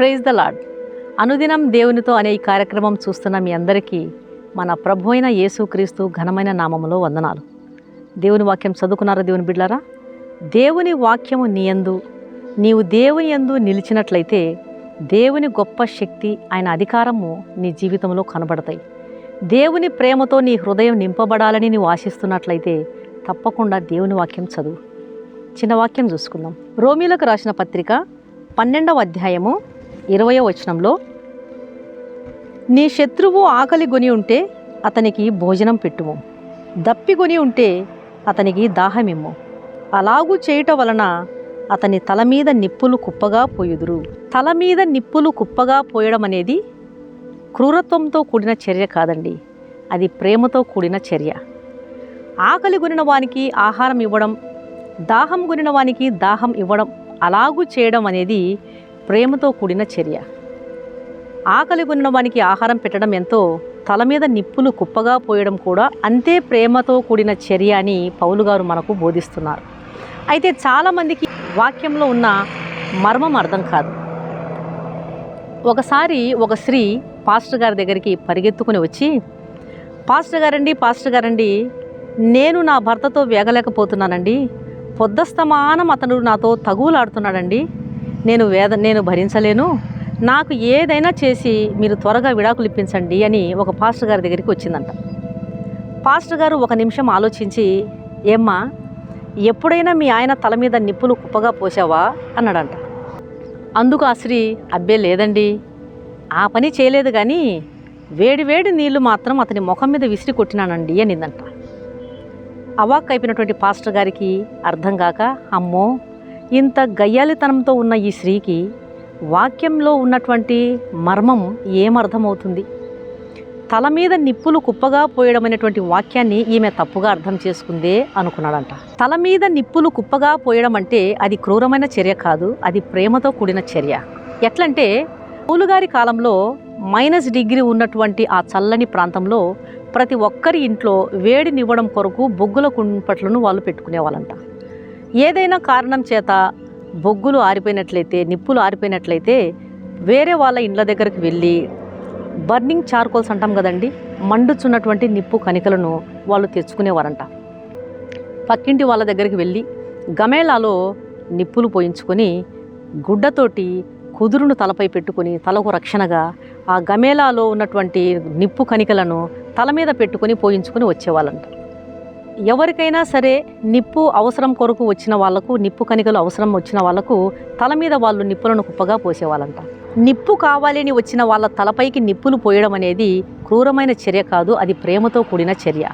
Praise the lord అనుదినం దేవునితో అనే ఈ కార్యక్రమం చూస్తున్న మీ అందరికీ మన ప్రభు అయిన యేసుక్రీస్తు ఘనమైన నామములో వందనాలు. దేవుని వాక్యం చదువుకున్నారా దేవుని బిడ్డారా దేవుని వాక్యము నీ యందు నీవు దేవుని యందు నిలిచినట్లయితే దేవుని గొప్ప శక్తి ఆయన అధికారము నీ జీవితంలో కనబడతాయి. దేవుని ప్రేమతో నీ హృదయం నింపబడాలని నీవు ఆశిస్తున్నట్లయితే తప్పకుండా దేవుని వాక్యం చదువు. చిన్న వాక్యం చూసుకుందాం. రోమిలకు రాసిన పత్రిక పన్నెండవ అధ్యాయము ఇరవయో వచనంలో నీ శత్రువు ఆకలి గొని ఉంటే అతనికి భోజనం పెట్టుము. దప్పిగొని ఉంటే అతనికి దాహమిమ్ము. అలాగూ చేయటం వలన అతని తల మీద నిప్పులు కుప్పగా పోయుదురు. తల మీద నిప్పులు కుప్పగా పోయడం అనేది క్రూరత్వంతో కూడిన చర్య కాదండి. అది ప్రేమతో కూడిన చర్య. ఆకలి గునిన వానికి ఆహారం ఇవ్వడం దాహం గునిన వానికి దాహం ఇవ్వడం అలాగూ చేయడం అనేది ప్రేమతో కూడిన చర్య. ఆకలి కొనిన వానికి ఆహారం పెట్టడం ఎంతో తల మీద నిప్పులు కుప్పగా పోయడం కూడా అంతే ప్రేమతో కూడిన చర్య అని పౌలు గారు మనకు బోధిస్తున్నారు. అయితే చాలామందికి వాక్యంలో ఉన్న మర్మం అర్థం కాదు. ఒకసారి ఒక స్త్రీ పాస్టర్ గారి దగ్గరికి పరిగెత్తుకుని వచ్చి పాస్టర్ గారండి పాస్టర్ గారండి నేను నా భర్తతో వేగలేకపోతున్నానండి. పొద్దస్తమానం అతను నాతో తగువులాడుతున్నాడండి. నేను వేద నేను భరించలేను. నాకు ఏదైనా చేసి మీరు త్వరగా విడాకులు ఇప్పించండి అని ఒక పాస్టర్ గారి దగ్గరికి వచ్చిందంట. పాస్టర్ గారు ఒక నిమిషం ఆలోచించి ఏమ్మా ఎప్పుడైనా మీ ఆయన తల మీద నిప్పులు కుప్పగా పోసావా? అన్నాడంట. అందుకు ఆ స్త్రీ అబ్బే లేదండి. ఆ పని చేయలేదు కానీ వేడి వేడి నీళ్ళు మాత్రం అతని ముఖం మీద విసిరి కొట్టినానండి అనిందంట. అవాక్ అయిపోయినటువంటి పాస్టర్ గారికి అర్థం కాక అమ్మో ఇంత గయ్యాలితనంతో ఉన్న ఈ స్త్రీకి వాక్యంలో ఉన్నటువంటి మర్మం ఏమర్థమవుతుంది? తల మీద నిప్పులు కుప్పగా పోయడం అనేటువంటి వాక్యాన్ని ఈమె తప్పుగా అర్థం చేసుకుందే అనుకున్నాడంట. తల మీద నిప్పులు కుప్పగా పోయడం అంటే అది క్రూరమైన చర్య కాదు అది ప్రేమతో కూడిన చర్య. ఎట్లంటే పూలుగారి కాలంలో మైనస్ డిగ్రీ ఉన్నటువంటి ఆ చల్లని ప్రాంతంలో ప్రతి ఒక్కరి ఇంట్లో వేడినివ్వడం కొరకు బొగ్గుల కుంపట్లను వాళ్ళు పెట్టుకునేవాళ్ళంట. ఏదైనా కారణం చేత బొగ్గులు ఆరిపోయినట్లయితే నిప్పులు ఆరిపోయినట్లయితే వేరే వాళ్ళ ఇండ్ల దగ్గరికి వెళ్ళి బర్నింగ్ చార్కోల్స్ అంటాం కదండి మండుచున్నటువంటి నిప్పు కణికలను వాళ్ళు తెచ్చుకునేవారంట. పక్కింటి వాళ్ళ దగ్గరికి వెళ్ళి గమేళాలో నిప్పులు పోయించుకొని గుడ్డతోటి కుదురును తలపై పెట్టుకొని తలకు రక్షణగా ఆ గమేళాలో ఉన్నటువంటి నిప్పు కణికలను తల మీద పెట్టుకొని పోయించుకొని వచ్చేవాళ్ళంట. ఎవరికైనా సరే నిప్పు అవసరం కొరకు వచ్చిన వాళ్ళకు నిప్పు కణికలు అవసరం వచ్చిన వాళ్ళకు తల మీద వాళ్ళు నిప్పులను కుప్పగా పోసేవాళ్ళంట. నిప్పు కావాలని వచ్చిన వాళ్ళ తలపైకి నిప్పులు పోయడం అనేది క్రూరమైన చర్య కాదు అది ప్రేమతో కూడిన చర్య.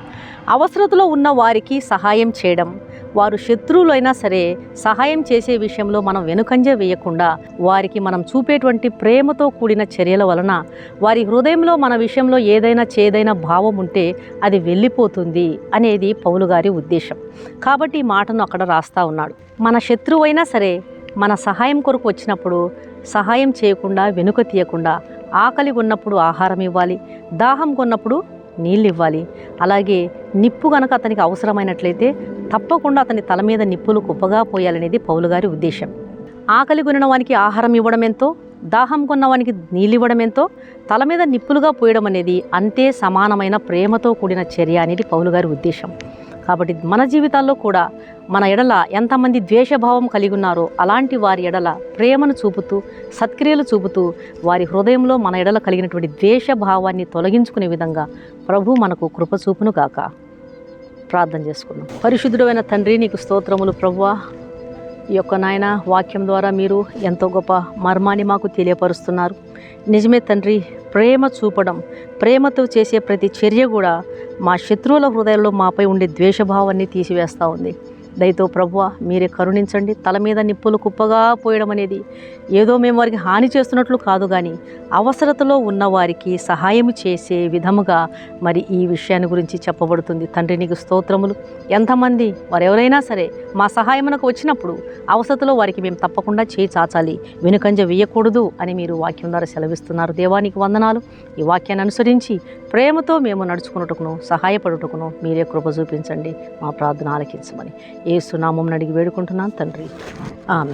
అవసరతలో ఉన్న వారికి సహాయం చేయడం వారు శత్రువులైనా సరే సహాయం చేసే విషయంలో మనం వెనుకంజ వేయకుండా వారికి మనం చూపేటువంటి ప్రేమతో కూడిన చర్యల వలన వారి హృదయంలో మన విషయంలో ఏదైనా చేదైన భావం ఉంటే అది వెళ్ళిపోతుంది అనేది పౌలు గారి ఉద్దేశం. కాబట్టి ఈ మాటను అక్కడ రాస్తా ఉన్నాడు. మన శత్రువైనా సరే మన సహాయం కొరకు వచ్చినప్పుడు సహాయం చేయకుండా వెనుక తీయకుండా ఆకలి ఉన్నప్పుడు ఆహారం ఇవ్వాలి దాహం కొన్నప్పుడు నీళ్ళు ఇవ్వాలి. అలాగే నిప్పు కనుక అతనికి అవసరమైనట్లయితే తప్పకుండా అతని తల మీద నిప్పులు కుప్పగా పోయాలనేది పౌలు గారి ఉద్దేశం. ఆకలి కొనిన వానికి ఆహారం ఇవ్వడం ఎంతో దాహం కొన్నవానికి నీళ్ళివ్వడం ఎంతో తల మీద నిప్పులుగా పోయడం అనేది అంతే సమానమైన ప్రేమతో కూడిన చర్య అనేది పౌలు గారి ఉద్దేశం. కాబట్టి మన జీవితాల్లో కూడా మన ఎడల ఎంతమంది ద్వేషభావం కలిగి ఉన్నారో అలాంటి వారి ఎడల ప్రేమను చూపుతూ సత్క్రియలు చూపుతూ వారి హృదయంలో మన ఎడల కలిగినటువంటి ద్వేషభావాన్ని తొలగించుకునే విధంగా ప్రభు మనకు కృప చూపును గాక ప్రార్థన చేసుకుందాం. పరిశుద్ధుడైన తండ్రి నీకు స్తోత్రములు ప్రభువా. ఈ యొక్క నాయన వాక్యం ద్వారా మీరు ఎంతో గొప్ప మర్మాన్ని మాకు తెలియపరుస్తున్నారు. నిజమే తండ్రి ప్రేమ చూపడం ప్రేమతో చేసే ప్రతి చర్య కూడా మా శత్రువుల హృదయంలో మాపై ఉండే ద్వేషభావాన్ని తీసివేస్తూ ఉంది. దయతో ప్రభువ మీరే కరుణించండి. తల మీద నిప్పులు కుప్పగా పోయడం అనేది ఏదో మేము వారికి హాని చేస్తున్నట్లు కాదు కానీ అవసరతలో ఉన్న వారికి సహాయం చేసే విధముగా మరి ఈ విషయాన్ని గురించి చెప్పబడుతుంది. తండ్రి నీకు స్తోత్రములు. ఎంతమంది వారెవరైనా సరే మా సహాయమునకు వచ్చినప్పుడు అవసరతలో వారికి మేము తప్పకుండా చేయి చాచాలి. వెనుకంజ వేయకూడదు అని మీరు వాక్యం ద్వారా సెలవిస్తున్నారు. దేవానికి వందనాలు. ఈ వాక్యాన్ని అనుసరించి ప్రేమతో మేము నడుచుకున్నట్టుకును సహాయపడుటకును మీరే కృప చూపించండి మా ప్రార్థన ఆలకించమని. ఏ సునామం అడిగి వేడుకుంటున్నాను తండ్రి. ఆమె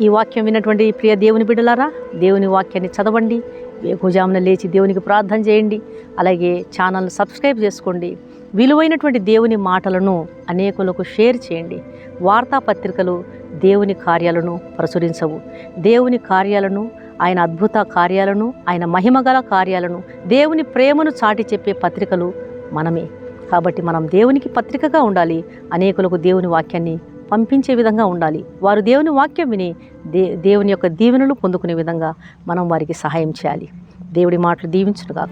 ఈ వాక్యం విన్నటువంటి ప్రియ దేవుని బిడ్డలారా దేవుని వాక్యాన్ని చదవండి వేకుజామున లేచి దేవునికి ప్రార్థన చేయండి అలాగే ఛానల్ని సబ్స్క్రైబ్ చేసుకోండి. విలువైనటువంటి దేవుని మాటలను అనేకులకు షేర్ చేయండి. వార్తాపత్రికలు దేవుని కార్యాలను ప్రచురించవు. దేవుని కార్యాలను ఆయన అద్భుత కార్యాలను ఆయన మహిమగల కార్యాలను దేవుని ప్రేమను చాటి చెప్పే పత్రికలు మనమే. కాబట్టి మనం దేవునికి పత్రికగా ఉండాలి. అనేకులకు దేవుని వాక్యాన్ని పంపించే విధంగా ఉండాలి. వారు దేవుని వాక్యం విని దే దేవుని యొక్క దీవెనలు పొందుకునే విధంగా మనం వారికి సహాయం చేయాలి. దేవుడి మాటలు దీవించునుగాక.